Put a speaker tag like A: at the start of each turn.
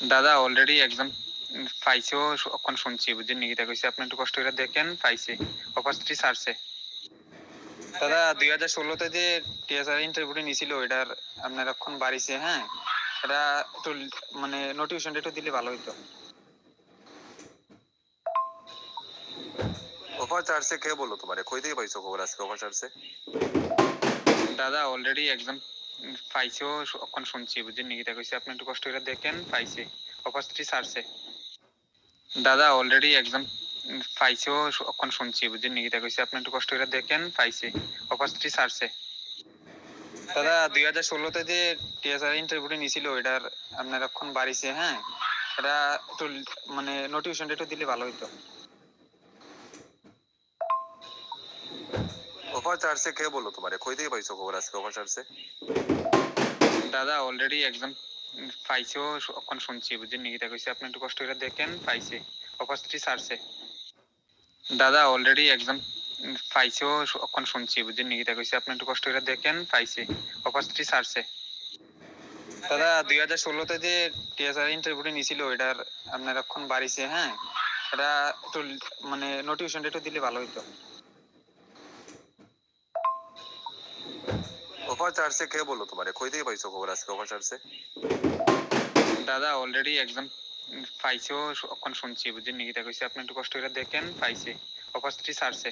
A: দাদা already exam পাইছেও এখন শুনছি বুঝছেন নিকিতা কইছে আপনি একটু কষ্ট করে দেখেন পাইছে। অপারচুনিটি ছাড়ছে দাদা দুই হাজার ষোলোতে যে টিএসআর ইন্টারভিউটা নিছিল এটার আপনার এখন বাড়িছে হ্যাঁ? এটা একটু মানে নোটিফিকেশনটা একটু দিলে ভালো হইতো।
B: অফার চার্জে কে বলল তোমারে? কই থেকে পাইছো খবর? আজকে অফার চার্জে
A: দাদা অলরেডি এক্সাম পাইছেও এখন শুনছি বুঝছেন নিকিতা কইছে, আপনি একটু কষ্ট করে দেখেন, পাইছে। অপারচুনিটি ছাড়ছে। দাদা অলরেডি এক্সাম পাইছেও এখন শুনছি বুঝছেন নিকিতা কইছে, আপনি একটু কষ্ট করে দেখেন, পাইছে। অপারচুনিটি ছাড়ছে। দাদা, দুই হাজার ষোলোতে যে টিএসআর ইন্টারভিউটা নিছিল এটার আপনার এখন বাড়িছে হ্যাঁ? এটা একটু মানে নোটিফিকেশনটা একটু দিলে ভালো হতো
B: কে বলল কই থেকে পাইছো খবর
A: দাদা অলরেডি পাইছেও এখন শুনছি নিকিতা কইছে, আপনি একটু কষ্ট করে দেখেন, পাইছে। অপারচুনিটি ছাড়ছে দাদা অলরেডি পাইছেও এখন শুনছি নিকিতা কইছে, আপনি একটু কষ্ট করে দেখেন, পাইছে। দাদা, দুই হাজার ষোলোতে যে টিএসআর ইন্টারভিউটা নিছিল এটার আপনার এখন বাড়িছে হ্যাঁ? এটা একটু মানে নোটিফিকেশনটা একটু দিলে ভালো হতো
B: অফার চার্জে কে বলল তোমারে? কই থেকে পাইছো খবর আজকে অফার চার্জে
A: দাদা অলরেডি এক্সাম পাইছেও এখন শুনছি বুঝছেন নিকিতা কইছে? আপনি একটু কষ্ট করে দেখেন, পাইছে। অপারচুনিটি ছাড়ছে।